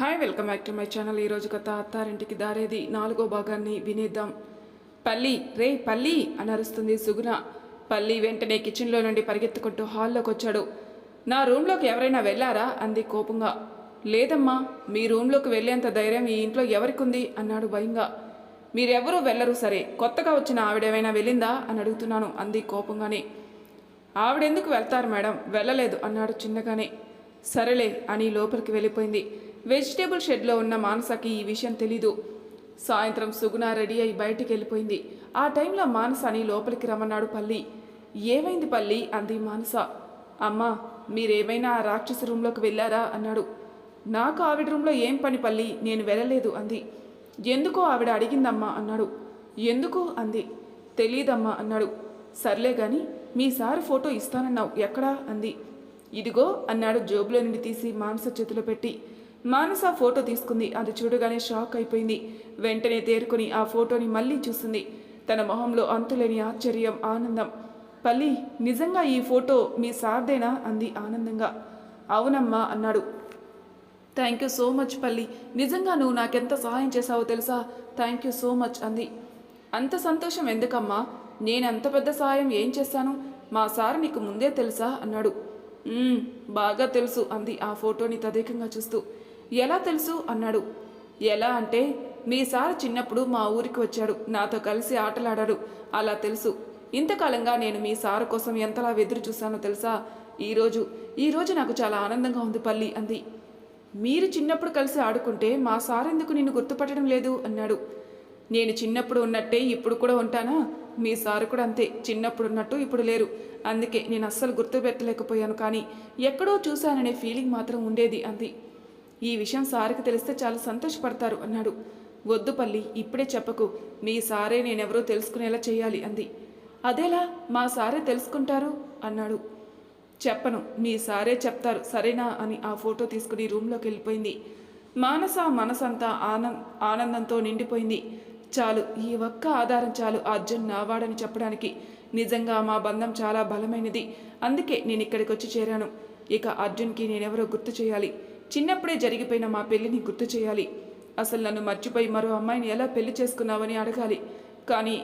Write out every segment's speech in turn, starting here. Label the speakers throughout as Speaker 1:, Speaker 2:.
Speaker 1: Hi welcome back to my channel ఈరోజు కథ అత్తారింటికి దారేది. నాలుగో భాగాన్ని వినేద్దాం. పల్లి రే పల్లి అని అరుస్తుంది సుగుణ. పల్లి వెంటనే కిచెన్లో నుండి పరిగెత్తుకుంటూ హాల్లోకి వచ్చాడు. నా రూమ్లోకి ఎవరైనా వెళ్ళారా? అంది కోపంగా. లేదమ్మా మీ రూమ్లోకి వెళ్ళేంత ధైర్యం ఈ ఇంట్లో ఎవరికి ఉంది అన్నాడు భయంగా. మీరెవరూ వెళ్ళరు సరే. కొత్తగా వచ్చిన ఆవిడేమైనా వెళ్ళిందా? అని అడుగుతున్నాను అంది కోపంగానే. ఆవిడెందుకు వెళ్తారు మేడం? వెళ్ళలేదు అన్నాడు చిన్నగానే. సరేలే అని లోపలికి వెళ్ళిపోయింది. వెజిటేబుల్ షెడ్లో ఉన్న మానసకి ఈ విషయం తెలీదు. సాయంత్రం సుగుణ రెడీ అయి బయటికి వెళ్ళిపోయింది. ఆ టైంలో మానసని లోపలికి రమ్మన్నాడు పల్లి. ఏమైంది పల్లి? అంది మానస. అమ్మా మీరేమైనా ఆ రాక్షసి రూమ్లోకి వెళ్ళారా? అన్నాడు. నాకు ఆవిడ రూమ్లో ఏం పని పల్లి? నేను వెళ్ళలేదు అంది. ఎందుకో ఆవిడ అడిగిందమ్మా అన్నాడు. ఎందుకు? అంది. తెలీదమ్మా అన్నాడు. సర్లే గాని మీ సార్ ఫోటో ఇస్తానన్నావు. ఎక్కడా? అంది. ఇదిగో అన్నాడు జోబులో నుండి తీసి మానస చేతిలో పెట్టి. మానస ఫోటో తీసుకుంది. అది చూడగానే షాక్ అయిపోయింది. వెంటనే తేరుకొని ఆ ఫోటోని మళ్ళీ చూస్తుంది తన మొహంలో అంతులేని ఆశ్చర్యం ఆనందం. పల్లి నిజంగా ఈ ఫోటో మీ సార్దేనా? అంది ఆనందంగా. అవునమ్మా అన్నాడు. థ్యాంక్ యూ సో మచ్ పల్లి. నిజంగా నువ్వు నాకెంత సహాయం చేశావో తెలుసా? థ్యాంక్ యూ సో మచ్ అంది. అంత సంతోషం ఎందుకమ్మా? నేను అంత పెద్ద సహాయం ఏం చేశాను? మా సార్ నీకు ముందే తెలుసా? అన్నాడు. బాగా తెలుసు అంది ఆ ఫోటోని తదేకంగా చూస్తూ. ఎలా తెలుసు? అన్నాడు. ఎలా అంటే మీ సార్ చిన్నప్పుడు మా ఊరికి వచ్చాడు. నాతో కలిసి ఆటలాడాడు. అలా తెలుసు. ఇంతకాలంగా నేను మీ సార్ కోసం ఎంతలా ఎదురు చూశానో తెలుసా? ఈరోజు ఈరోజు నాకు చాలా ఆనందంగా ఉంది పల్లి అంది. మీరు చిన్నప్పుడు కలిసి ఆడుకుంటే మా సార్ ఎందుకు నిన్ను గుర్తుపట్టడం లేదు? అన్నాడు. నేను చిన్నప్పుడు ఉన్నట్టే ఇప్పుడు కూడా ఉంటానా? మీ సారు కూడా అంతే చిన్నప్పుడు ఉన్నట్టు ఇప్పుడు లేరు. అందుకే నేను అస్సలు గుర్తుపెట్టలేకపోయాను కానీ ఎక్కడో చూశాననే ఫీలింగ్ మాత్రం ఉండేది అంది. ఈ విషయం సార్కి తెలిస్తే చాలా సంతోషపడతారు అన్నాడు. వద్దు పల్లి ఇప్పుడే చెప్పకు. మీ సారే నేనెవరో తెలుసుకునేలా చేయాలి అంది. అదేలా మా సారే తెలుసుకుంటారు? అన్నాడు. చెప్పను మీ సారే చెప్తారు సరేనా? అని ఆ ఫోటో తీసుకుని రూమ్లోకి వెళ్ళిపోయింది. మానస మనసంతా ఆనంద్ ఆనందంతో నిండిపోయింది. చాలు ఈ ఒక్క ఆధారం చాలు అర్జున్ నావాడని చెప్పడానికి. నిజంగా మా బంధం చాలా బలమైనది. అందుకే నేను ఇక్కడికి వచ్చి చేరాను. ఇక అర్జున్కి నేనెవరో గుర్తు చేయాలి. చిన్నప్పుడే జరిగిపోయిన మా పెళ్ళిని గుర్తు చేయాలి. అసలు నన్ను మర్చిపోయి మరో అమ్మాయిని ఎలా పెళ్ళి చేసుకున్నావని అడగాలి. కానీ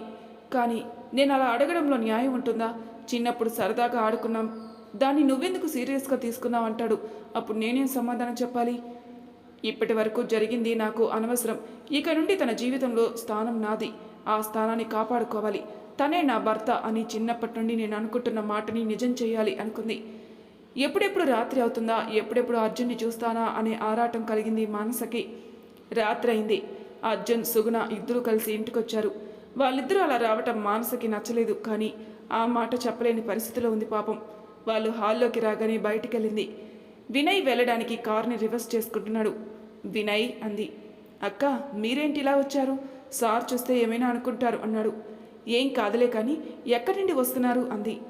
Speaker 1: కానీ నేను అలా అడగడంలో న్యాయం ఉంటుందా? చిన్నప్పుడు సరదాగా ఆడుకున్నాం. దాన్ని నువ్వెందుకు సీరియస్గా తీసుకున్నావు అంటాడు అప్పుడు నేనేం సమాధానం చెప్పాలి? ఇప్పటి వరకు జరిగింది నాకు అనవసరం. ఇక నుండి తన జీవితంలో స్థానం నాది. ఆ స్థానాన్ని కాపాడుకోవాలి. తనే నా భర్త అని చిన్నప్పటి నుండి నేను అనుకుంటున్న మాటని నిజం చేయాలి అనుకుంది. ఎప్పుడెప్పుడు రాత్రి అవుతుందా? ఎప్పుడెప్పుడు అర్జున్ని చూస్తానా? అనే ఆరాటం కలిగింది మానసకి. రాత్రి అయింది. అర్జున్ సుగుణ ఇద్దరూ కలిసి ఇంటికొచ్చారు. వాళ్ళిద్దరూ అలా రావటం మానసకి నచ్చలేదు. కానీ ఆ మాట చెప్పలేని పరిస్థితిలో ఉంది పాపం. వాళ్ళు హాల్లోకి రాగానే బయటికెళ్ళింది. వినయ్ వెళ్ళడానికి కార్ని రివర్స్ చేసుకుంటున్నాడు. వినయ్ అంది. అక్క మీరేంటి ఇలా వచ్చారు? సార్ చూస్తే ఏమైనా అనుకుంటారు అన్నాడు. ఏం కాదులే కానీ ఎక్కడి నుండి వస్తున్నారు? అంది.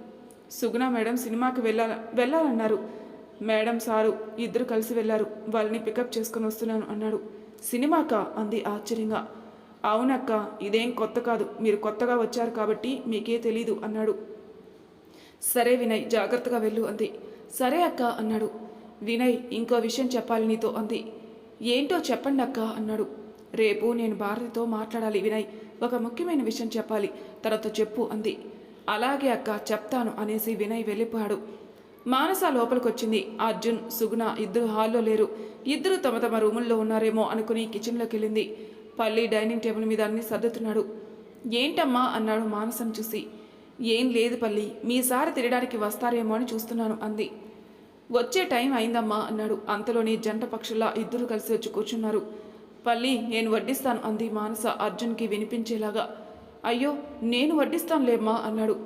Speaker 1: సుగుణ మేడం సినిమాకి వెళ్ళాల వెళ్ళాలన్నారు. మేడం సారు ఇద్దరు కలిసి వెళ్ళారు. వాళ్ళని పికప్ చేసుకుని వస్తున్నాను అన్నాడు. సినిమాకా? అంది ఆశ్చర్యంగా. అవునక్క ఇదేం కొత్త కాదు. మీరు కొత్తగా వచ్చారు కాబట్టి మీకే తెలీదు అన్నాడు. సరే వినయ్ జాగ్రత్తగా వెళ్ళు అంది. సరే అక్క అన్నాడు. వినయ్ ఇంకో విషయం చెప్పాలి నీతో అంది. ఏంటో చెప్పండి అక్క అన్నాడు. రేపు నేను భారతితో మాట్లాడాలి వినయ్. ఒక ముఖ్యమైన విషయం చెప్పాలి. తనతో చెప్పు అంది. అలాగే అక్క చెప్తాను అనేసి వినయ్ వెళ్ళిపోయాడు. మానస లోపలికొచ్చింది. అర్జున్ సుగుణ ఇద్దరు హాల్లో లేరు. ఇద్దరు తమ తమ రూముల్లో ఉన్నారేమో అనుకుని కిచెన్లోకి వెళ్ళింది పల్లి డైనింగ్ టేబుల్ మీద అన్ని సర్దుతున్నాడు. ఏంటమ్మా అన్నాడు మానసం చూసి. ఏం లేదు పల్లి. మీ సారి తినడానికి వస్తారేమో అని చూస్తున్నాను అంది. వచ్చే టైం అయిందమ్మా అన్నాడు. అంతలోనే జంట పక్షులా ఇద్దరు కలిసి వచ్చి కూర్చున్నారు. పల్లి నేను వడ్డిస్తాను అంది మానస అర్జున్కి వినిపించేలాగా. అయ్యో నేను వడ్డిస్తానులేమ్మా అన్నాడు.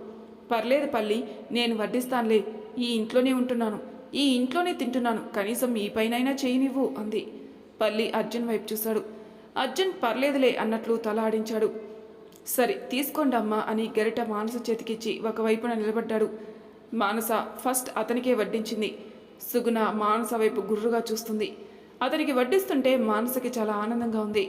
Speaker 1: పర్లేదు పల్లి నేను వడ్డిస్తానులే. ఈ ఇంట్లోనే ఉంటున్నాను. ఈ ఇంట్లోనే తింటున్నాను. కనీసం ఈ పైనైనా చేయనివ్వు అంది. పల్లి అర్జున్ వైపు చూశాడు. అర్జున్ పర్లేదులే అన్నట్లు తల ఆడించాడు. సరే తీసుకోండి అమ్మా అని గరిట మానస చేతికిచ్చి ఒకవైపున నిలబడ్డాడు. మానస ఫస్ట్ అతనికే వడ్డించింది. సుగుణ మానస వైపు గుర్రుగా చూస్తుంది. అతనికి వడ్డిస్తుంటే మానసకి చాలా ఆనందంగా ఉంది.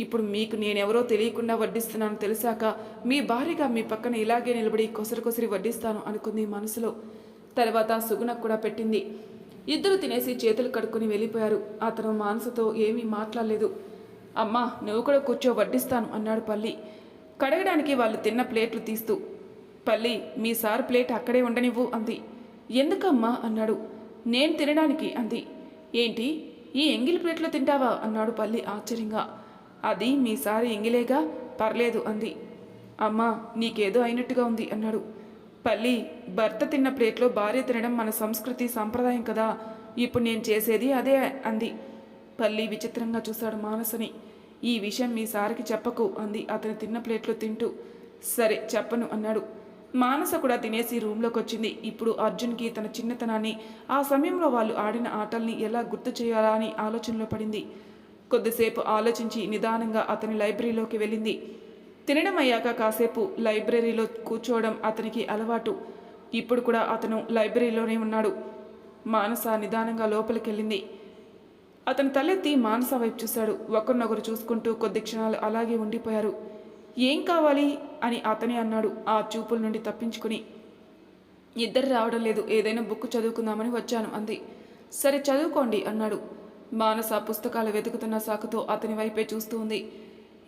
Speaker 1: ఇప్పుడు మీకు నేనెవరో తెలియకుండా వడ్డిస్తున్నాను తెలిసాక మీ భార్యగా మీ పక్కన ఇలాగే నిలబడి కొసరికొసరి వడ్డిస్తాను అనుకుంది మనసులో. తర్వాత సుగుణకు కూడా పెట్టింది. ఇద్దరు తినేసి చేతులు కడుక్కొని వెళ్ళిపోయారు. అతను మానసతో ఏమీ మాట్లాడలేదు. అమ్మా నువ్వు కూడా కూర్చో వడ్డిస్తాను అన్నాడు పల్లి. కడగడానికి వాళ్ళు తిన్న ప్లేట్లు తీస్తూ పల్లి మీ సార్ ప్లేట్ అక్కడే ఉండనివ్వు అంది. ఎందుకమ్మా? అన్నాడు. నేను తినడానికి అంది. ఏంటి? ఈ ఎంగిలి ప్లేట్లో తింటావా? అన్నాడు పల్లి ఆశ్చర్యంగా. అది మీ సారి ఎంగిలేగా? పర్లేదు అంది. అమ్మా నీకేదో అయినట్టుగా ఉంది అన్నాడు. పల్లి భర్త తిన్న ప్లేట్లో భార్య తినడం మన సంస్కృతి సంప్రదాయం కదా. ఇప్పుడు నేను చేసేది అదే అంది. పల్లి విచిత్రంగా చూశాడు మానసని. ఈ విషయం మీ సారికి చెప్పకు అంది. అతను తిన్న ప్లేట్లో తింటూ. సరే చెప్పను అన్నాడు. మానస కూడా తినేసి రూమ్లోకి వచ్చింది ఇప్పుడు అర్జున్కి తన చిన్నతనాన్ని ఆ సమయంలో వాళ్ళు ఆడిన ఆటల్ని ఎలా గుర్తు చేయాలా అని ఆలోచనలో పడింది. కొద్దిసేపు ఆలోచించి నిదానంగా అతని లైబ్రరీలోకి వెళ్ళింది. తినడం అయ్యాక కాసేపు లైబ్రరీలో కూర్చోవడం అతనికి అలవాటు. ఇప్పుడు కూడా అతను లైబ్రరీలోనే ఉన్నాడు. మానస నిదానంగా లోపలికెళ్ళింది. అతను తలెత్తి మానస వైపు చూశాడు. ఒకరినొకరు చూసుకుంటూ కొద్ది క్షణాలు అలాగే ఉండిపోయారు. ఏం కావాలి? అని అతనే అన్నాడు. ఆ చూపుల నుండి తప్పించుకుని ఇద్దరు రావడం లేదు. ఏదైనా బుక్ చదువుకుందామని వచ్చాను అంది. సరే చదువుకోండి అన్నాడు. మానస పుస్తకాలు వెతుకుతున్న సాకుతో అతని వైపే చూస్తూ ఉంది.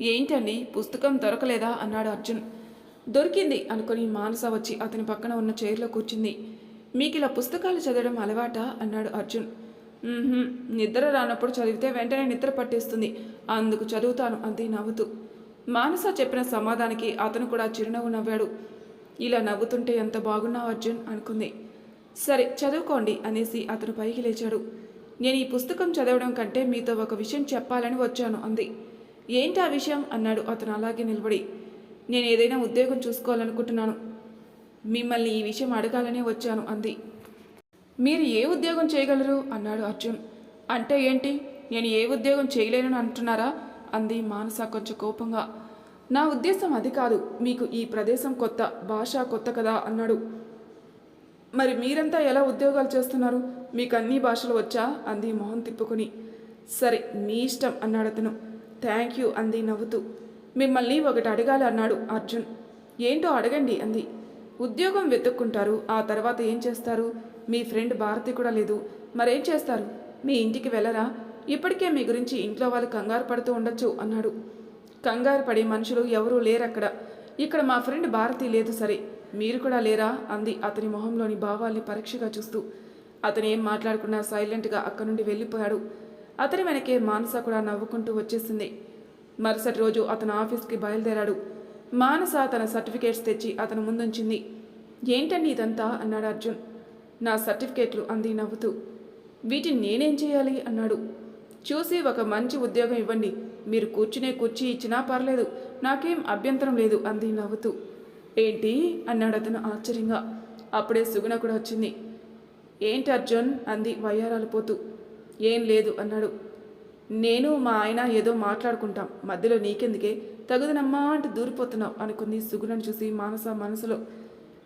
Speaker 1: ఏంటండి పుస్తకం దొరకలేదా? అన్నాడు అర్జున్. దొరికింది అనుకుని మానస వచ్చి అతని పక్కన ఉన్న చైర్లో కూర్చుంది. మీకు ఇలా పుస్తకాలు చదవడం అలవాటా? అన్నాడు అర్జున్. నిద్ర రానప్పుడు చదివితే వెంటనే నిద్ర పట్టేస్తుంది. అందుకు చదువుతాను అంది నవ్వుతూ. మానస చెప్పిన సమాధానికి అతను కూడా చిరునవ్వు నవ్వాడు. ఇలా నవ్వుతుంటే ఎంత బాగున్నావు అర్జున్? అనుకుంది. సరే చదువుకోండి అనేసి అతను పైకి లేచాడు. నేను ఈ పుస్తకం చదవడం కంటే మీతో ఒక విషయం చెప్పాలని వచ్చాను అంది. ఏంటి ఆ విషయం? అన్నాడు అతను అలాగే నిలబడి. నేను ఏదైనా ఉద్యోగం చూసుకోవాలనుకుంటున్నాను. మిమ్మల్ని ఈ విషయం అడగాలనే వచ్చాను అంది. మీరు ఏ ఉద్యోగం చేయగలరు? అన్నాడు అర్జున్. అంటే ఏంటి? నేను ఏ ఉద్యోగం చేయలేనని అంటున్నారా? అంది మానస కొంచెం కోపంగా. నా ఉద్దేశం అది కాదు మీకు ఈ ప్రదేశం కొత్త భాష కొత్త కదా అన్నాడు. మరి మీరంతా ఎలా ఉద్యోగాలు చేస్తున్నారు? మీకు అన్ని భాషలు వచ్చా? అంది మొహం తిప్పుకుని. సరే మీ ఇష్టం అన్నాడు అతను. థ్యాంక్ యూ అంది నవ్వుతూ. మిమ్మల్ని ఒకటి అడగాలి అన్నాడు అర్జున్. ఏంటో అడగండి అంది. ఉద్యోగం వెతుక్కుంటారు ఆ తర్వాత ఏం చేస్తారు? మీ ఫ్రెండ్ భారతి కూడా లేదు. మరేం చేస్తారు? మీ ఇంటికి వెళ్ళరా? ఇప్పటికే మీ గురించి ఇంట్లో వాళ్ళు కంగారు పడుతూ ఉండొచ్చు అన్నాడు. కంగారు పడే మనుషులు ఎవరూ లేరక్కడ. ఇక్కడ మా ఫ్రెండ్ భారతి లేదు సరే మీరు కూడా లేరా? అంది అతని మొహంలోని భావాల్ని పరీక్షగా చూస్తూ. అతను ఏం మాట్లాడకుండా సైలెంట్గా అక్కడి నుండి వెళ్ళిపోయాడు. అతని వెనకే మానస కూడా నవ్వుకుంటూ వచ్చేసింది. మరుసటి రోజు అతను ఆఫీస్కి బయలుదేరాడు. మానస తన సర్టిఫికేట్స్ తెచ్చి అతను ముందుంచింది. ఏంటండి ఇదంతా? అన్నాడు అర్జున్. నా సర్టిఫికేట్లు అంది నవ్వుతూ. వీటిని నేనేం చేయాలి? అన్నాడు. చూసి ఒక మంచి ఉద్యోగం ఇవ్వండి. మీరు కూర్చునే కుర్చీ ఇచ్చినా పర్లేదు. నాకేం అభ్యంతరం లేదు అంది నవ్వుతూ. ఏంటి? అన్నాడు అతను ఆశ్చర్యంగా. అప్పుడే సుగుణ కూడా వచ్చింది. ఏంటి అర్జున్? అంది వయ్యారాలు పోతూ. ఏం లేదు అన్నాడు. నేను మా ఆయన ఏదో మాట్లాడుకుంటాం. మధ్యలో నీకెందుకే? తగుదనమ్మా అంటే దూరిపోతున్నావు అనుకుంది సుగుణను చూసి మానస మనసులో.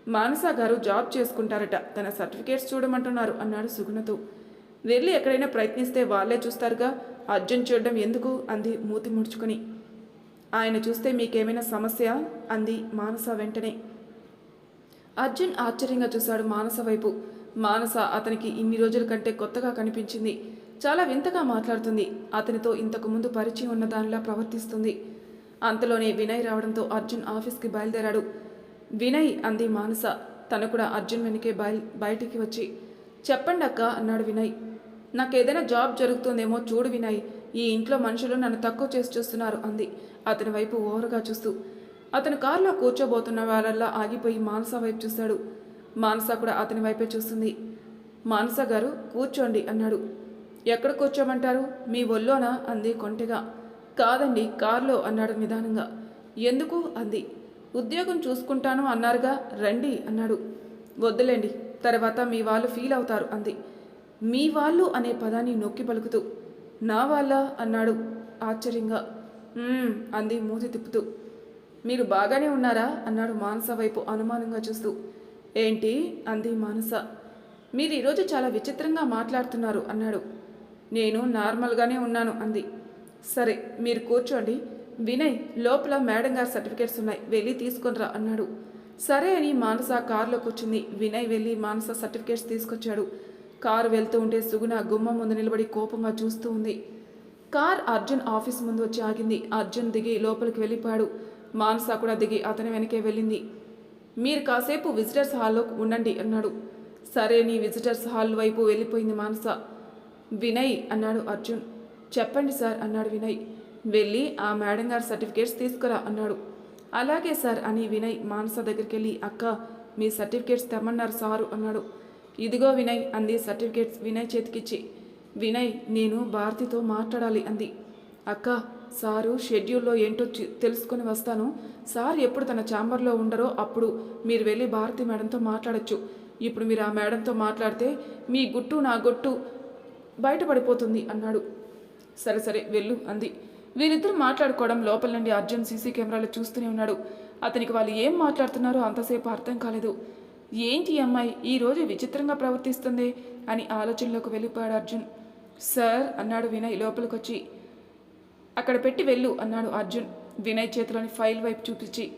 Speaker 1: మానస గారు జాబ్ చేసుకుంటారట. తన సర్టిఫికేట్స్ చూడమంటున్నారు అన్నాడు సుగుణతో. వెళ్ళి ఎక్కడైనా ప్రయత్నిస్తే వాళ్ళే చూస్తారుగా. అర్జున్ చూడడం ఎందుకు? అంది మూతి ముడుచుకుని. ఆయన చూస్తే మీకేమైనా సమస్య? అంది మానస వెంటనే. అర్జున్ ఆశ్చర్యంగా చూశాడు మానస వైపు. మానస అతనికి ఇన్ని రోజుల కంటే కొత్తగా కనిపించింది. చాలా వింతగా మాట్లాడుతుంది. అతనితో ఇంతకు ముందు పరిచయం ఉన్న దానిలా ప్రవర్తిస్తుంది. అంతలోనే వినయ్ రావడంతో అర్జున్ ఆఫీస్కి బయలుదేరాడు. వినయ్ అంది మానస. తను కూడా అర్జున్ వెనకే బయల్ బయటికి వచ్చి. చెప్పండి అక్క అన్నాడు వినయ్. నాకేదైనా జాబ్ జరుగుతుందేమో చూడు వినయ్ ఈ ఇంట్లో మనుషులు నన్ను తక్కువ చేసి చూస్తున్నారు అంది. అతని వైపు ఓవరగా చూస్తూ. అతను కారులో కూర్చోబోతున్న వాళ్ళల్లా ఆగిపోయి మానస వైపు చూశాడు. మానస కూడా అతని వైపే చూస్తుంది. మానస గారు కూర్చోండి అన్నాడు. ఎక్కడ కూర్చోమంటారు? మీ ఒళ్ళోనా? అంది కొంటెగా. కాదండి కారులో అన్నాడు నిదానంగా. ఎందుకు? అంది. ఉద్యోగం చూసుకుంటాను అన్నారుగా రండి అన్నాడు. వద్దులేండి తర్వాత మీ వాళ్ళు ఫీల్ అవుతారు అంది. మీ వాళ్ళు అనే పదాన్ని నొక్కి పలుకుతూ నా వాళ్ళ అన్నాడు ఆశ్చర్యంగా. అంది మూతి తిప్పుతూ. మీరు బాగానే ఉన్నారా? అన్నాడు మానస వైపు అనుమానంగా చూస్తూ. ఏంటి? అంది మానస. మీరు ఈరోజు చాలా విచిత్రంగా మాట్లాడుతున్నారు అన్నాడు. నేను నార్మల్గానే ఉన్నాను అంది. సరే మీరు కూర్చోండి. వినయ్ లోపల మేడం గారి సర్టిఫికేట్స్ ఉన్నాయి. వెళ్ళి తీసుకొనిరా అన్నాడు. సరే అని మానస కారులో కూర్చుంది. వినయ్ వెళ్ళి మానస సర్టిఫికేట్స్ తీసుకొచ్చాడు. కారు వెళ్తూ ఉంటే సుగుణ గుమ్మం ముందు నిలబడి కోపంగా చూస్తూ ఉంది. కార్ అర్జున్ ఆఫీస్ ముందు వచ్చి ఆగింది. అర్జున్ దిగి లోపలికి వెళ్ళిపోయాడు. మానస కూడా దిగి అతని వెనకే వెళ్ళింది. మీరు కాసేపు విజిటర్స్ హాల్లో ఉండండి అన్నాడు. సరే నీ విజిటర్స్ హాల్ వైపు వెళ్ళిపోయింది మానస. వినయ్ అన్నాడు అర్జున్. చెప్పండి సార్ అన్నాడు వినయ్. వెళ్ళి ఆ మేడం గారి సర్టిఫికేట్స్ తీసుకురా అన్నాడు. అలాగే సార్ అని వినయ్ మానస దగ్గరికి వెళ్ళి అక్క మీ సర్టిఫికేట్స్ తెమ్మన్నారు సారు అన్నాడు. ఇదిగో వినయ్ అంది సర్టిఫికేట్స్ వినయ్ చేతికిచ్చి. వినయ్ నేను భారతితో మాట్లాడాలి అంది. అక్క సారు షెడ్యూల్లో ఏంటో తెలుసుకొని వస్తాను. సార్ ఎప్పుడు తన ఛాంబర్లో ఉండరో అప్పుడు మీరు వెళ్ళి భారతి మేడంతో మాట్లాడొచ్చు. ఇప్పుడు మీరు ఆ మేడంతో మాట్లాడితే మీ గుట్టు నా గుట్టు బయటపడిపోతుంది అన్నాడు. సరే సరే వెళ్ళు అంది. వీరిద్దరు మాట్లాడుకోవడం లోపల నుండి అర్జున్ సీసీ కెమెరాలో చూస్తూనే ఉన్నాడు. అతనికి వాళ్ళు ఏం మాట్లాడుతున్నారో అంతసేపు అర్థం కాలేదు. ఏంటి అమ్మాయి? ఈరోజు విచిత్రంగా ప్రవర్తిస్తుంది అని ఆలోచనలోకి వెళ్ళిపోయాడు అర్జున్. సార్ అన్నాడు వినయ్ లోపలికొచ్చి. అక్కడ పెట్టి వెళ్ళు అన్నాడు అర్జున్. వినయ్ చేతిలోని ఫైల్ వైపు చూపించి.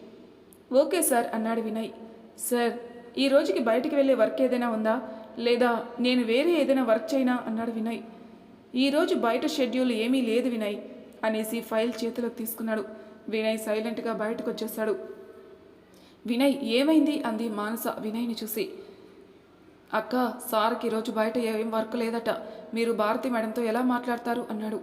Speaker 1: ఓకే సార్ అన్నాడు వినయ్. సార్ ఈ రోజుకి బయటికి వెళ్ళే వర్క్ ఏదైనా ఉందా? లేదా నేను వేరే ఏదైనా వర్క్ చేయనా? అన్నాడు వినయ్. ఈరోజు బయట షెడ్యూల్ ఏమీ లేదు వినయ్ అనేసి ఫైల్ చేతిలోకి తీసుకున్నాడు. వినయ్ సైలెంట్గా బయటకు వచ్చేశాడు వినయ్ ఏమైంది? అంది మానస వినయ్ని చూసి. అక్క సార్కి ఈరోజు బయట ఏం వర్క్ లేదట. మీరు భారతి మేడంతో ఎలా మాట్లాడతారు? అన్నాడు.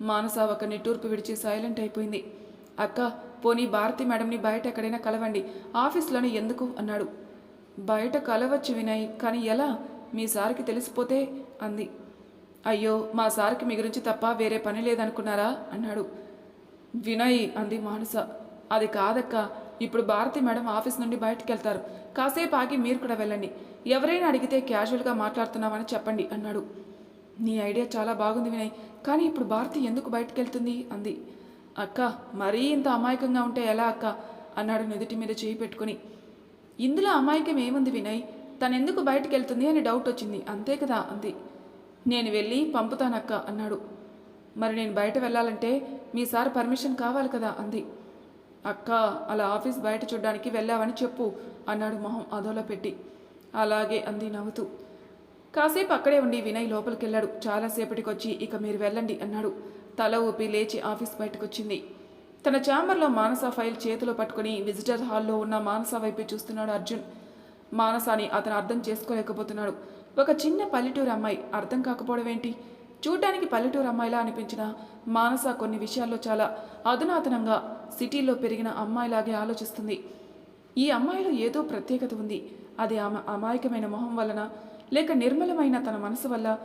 Speaker 1: మానస ఒక నిట్టూర్పు విడిచి సైలెంట్ అయిపోయింది. అక్క పోనీ భారతి మేడంని బయట ఎక్కడైనా కలవండి. ఆఫీస్లోనే ఎందుకు? అన్నాడు. బయట కలవచ్చు వినయ్ కానీ ఎలా? మీ సార్కి తెలిసిపోతే? అంది. అయ్యో మా సార్కి మీ గురించి తప్ప వేరే పని లేదనుకున్నారా? అన్నాడు. వినయ్ అంది మానస. అది కాదక్క ఇప్పుడు భారతి మేడం ఆఫీస్ నుండి బయటకు వెళ్తారు. కాసేపు ఆగి మీరు కూడా వెళ్ళండి. ఎవరైనా అడిగితే క్యాజువల్గా మాట్లాడుతున్నామని చెప్పండి అన్నాడు. నీ ఐడియా చాలా బాగుంది వినయ్ కానీ ఇప్పుడు భారతి ఎందుకు బయటకు వెళ్తుంది? అంది. అక్క మరీ ఇంత అమాయకంగా ఉంటే ఎలా అక్క? అన్నాడు నుదుటి మీద చేయి పెట్టుకుని. ఇందులో అమాయకం ఏముంది వినయ్? తనెందుకు బయటకు వెళ్తుంది అని డౌట్ వచ్చింది. అంతే కదా అంది. నేను వెళ్ళి పంపుతానక్క అన్నాడు. మరి నేను బయట వెళ్ళాలంటే మీ సార్ పర్మిషన్ కావాలి కదా అంది. అక్క అలా ఆఫీస్ బయట చూడ్డానికి వెళ్ళావని చెప్పు అన్నాడు మొహం అదోలో పెట్టి. అలాగే అంది నవ్వుతూ. కాసేపు అక్కడే ఉండి వినయ్ లోపలికి వెళ్ళాడు చాలాసేపటికి వచ్చి ఇక మీరు వెళ్ళండి అన్నాడు. తల ఊపి లేచి ఆఫీస్ బయటకొచ్చింది. తన ఛాంబర్లో మానస ఫైల్ చేతిలో పట్టుకుని విజిటర్ హాల్లో ఉన్న మానస వైపు చూస్తున్నాడు అర్జున్. మానసాని అతను అర్థం చేసుకోలేకపోతున్నాడు. ఒక చిన్న పల్లెటూరు అమ్మాయి అర్థం కాకపోవడం ఏంటి చూడ్డానికి పల్లెటూరు అమ్మాయిలా అనిపించిన మానస కొన్ని విషయాల్లో చాలా అధునాతనంగా సిటీలో పెరిగిన అమ్మాయిలాగే ఆలోచిస్తుంది. ఈ అమ్మాయిలో ఏదో ప్రత్యేకత ఉంది. అది ఆమె అమాయకమైన మొహం వలన లేక నిర్మలమైన తన మనసు వల్ల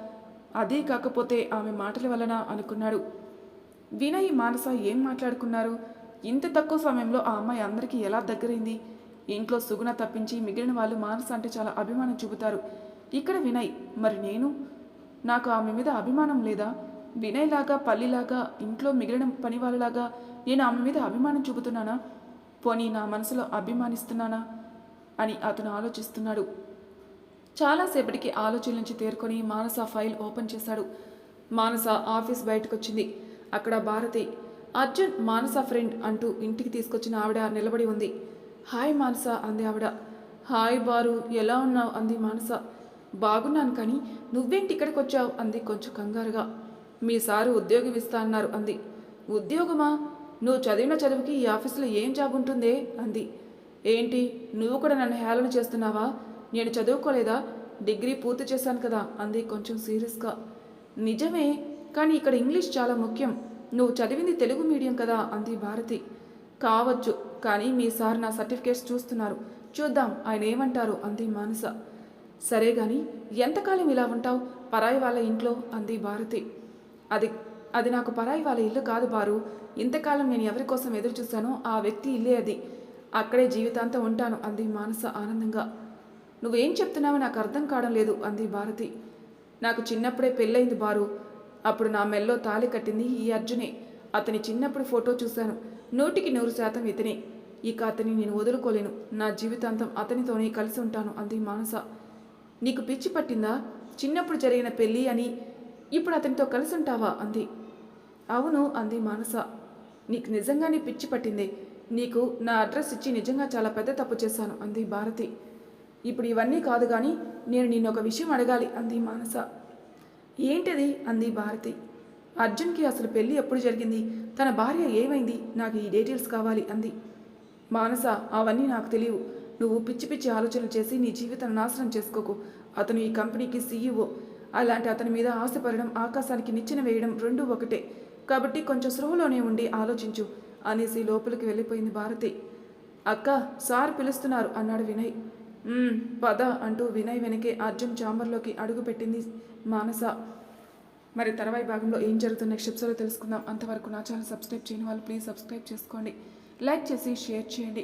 Speaker 1: అదే కాకపోతే ఆమె మాటల వలన అనుకున్నాడు. వినయ్ మానస ఏం మాట్లాడుకున్నారు? ఇంత తక్కువ సమయంలో ఆ అమ్మాయి అందరికీ ఎలా దగ్గరైంది? ఇంట్లో సుగుణ తప్పించి మిగిలిన వాళ్ళు మానస అంటే చాలా అభిమానం చూపుతారు. ఇక్కడ వినయ్ మరి నేను? నాకు ఆమె మీద అభిమానం లేదా? వినయ్లాగా పల్లిలాగా ఇంట్లో మిగిలిన పని వాళ్ళలాగా నేను ఆమె మీద అభిమానం చూపుతున్నానా? పోనీ నా మనసులో అభిమానిస్తున్నానా? అని అతను ఆలోచిస్తున్నాడు. చాలాసేపటికి ఆలోచన నుంచి తేరుకొని మానస ఫైల్ ఓపెన్ చేశాడు. మానస ఆఫీస్ బయటకు వచ్చింది అక్కడ భారతి అర్జున్ మానస ఫ్రెండ్ అంటూ ఇంటికి తీసుకొచ్చిన ఆవిడ నిలబడి ఉంది. హాయ్ మానస అంది ఆవిడ. హాయ్ బారు ఎలా ఉన్నావు? అంది మానస. బాగున్నాను కానీ నువ్వేంటి ఇక్కడికి వచ్చావు అంది కొంచెం కంగారుగా. మీ సారు ఉద్యోగం ఇస్తా అన్నారు అంది. ఉద్యోగమా? నువ్వు చదివిన చదువుకి ఈ ఆఫీసులో ఏం జాబ్ ఉంటుందే? అంది. ఏంటి? నువ్వు కూడా నన్ను హేళన చేస్తున్నావా? నేను చదువుకోలేదా? డిగ్రీ పూర్తి చేశాను కదా అంది కొంచెం సీరియస్గా. నిజమే కానీ ఇక్కడ ఇంగ్లీష్ చాలా ముఖ్యం. నువ్వు చదివింది తెలుగు మీడియం కదా అంది భారతి. కావచ్చు కానీ మీ సార్ నా సర్టిఫికేట్స్ చూస్తున్నారు. చూద్దాం ఆయన ఏమంటారు అంది మానస. సరే గాని ఎంతకాలం ఇలా ఉంటావు? పరాయి వాళ్ళ ఇంట్లో అంది భారతి. అది అది నాకు పరాయి వాళ్ళ ఇల్లు కాదు బారు. ఇంతకాలం నేను ఎవరి కోసం ఎదురు చూశానో ఆ వ్యక్తి ఇల్లే అది. అక్కడే జీవితాంతం ఉంటాను అంది మానస ఆనందంగా. నువ్వేం చెప్తున్నావో నాకు అర్థం కావడం లేదు అంది భారతి. నాకు చిన్నప్పుడే పెళ్ళయింది బారు. అప్పుడు నా మెల్లో తాళి కట్టింది ఈ అర్జునే. అతని చిన్నప్పుడు ఫోటో చూశాను. నూటికి నూరు శాతం ఇతనే. ఇక అతని నేను వదులుకోలేను. నా జీవితాంతం అతనితోనే కలిసి ఉంటాను అంది మానస. నీకు పిచ్చి పట్టిందా? చిన్నప్పుడు జరిగిన పెళ్ళి అని ఇప్పుడు అతనితో కలిసి ఉంటావా అంది. అవును అంది మానస. నీకు నిజంగానే పిచ్చి పట్టింది. నీకు నా అడ్రస్ ఇచ్చి నిజంగా చాలా పెద్ద తప్పు చేశాను అంది భారతి. ఇప్పుడు ఇవన్నీ కాదు కానీ నేను నిన్ను ఒక విషయం అడగాలి అంది మానస. ఏంటిది? అంది భారతి. అర్జున్కి అసలు పెళ్ళి ఎప్పుడు జరిగింది? తన భార్య ఏమైంది? నాకు ఈ డీటెయిల్స్ కావాలి అంది. మానస అవన్నీ నాకు తెలియవు. నువ్వు పిచ్చి పిచ్చి ఆలోచనలు చేసి నీ జీవితాన్ని నాశనం చేసుకోకు. అతను ఈ కంపెనీకి సీఈఓ. అలాంటి అతని మీద ఆశపడడం ఆకాశానికి నిచ్చెన వేయడం రెండూ ఒకటే. కాబట్టి కొంచెం స్పృహలోనే ఉండి ఆలోచించు అనేసి లోపలికి వెళ్ళిపోయింది భారతి. అక్క సార్ పిలుస్తున్నారు అన్నాడు వినయ్. పద అంటూ వినయ్ వెనకే అర్జున్ చాంబర్లోకి అడుగుపెట్టింది మానస. మరి తర్వాయి భాగంలో ఏం జరుగుతున్న నెక్స్ట్ ఎపిసోడ్లో తెలుసుకుందాం. అంతవరకు నా ఛానల్ సబ్స్క్రైబ్ చేయని వాళ్ళు ప్లీజ్ సబ్స్క్రైబ్ చేసుకోండి. లైక్ చేసి షేర్ చేయండి.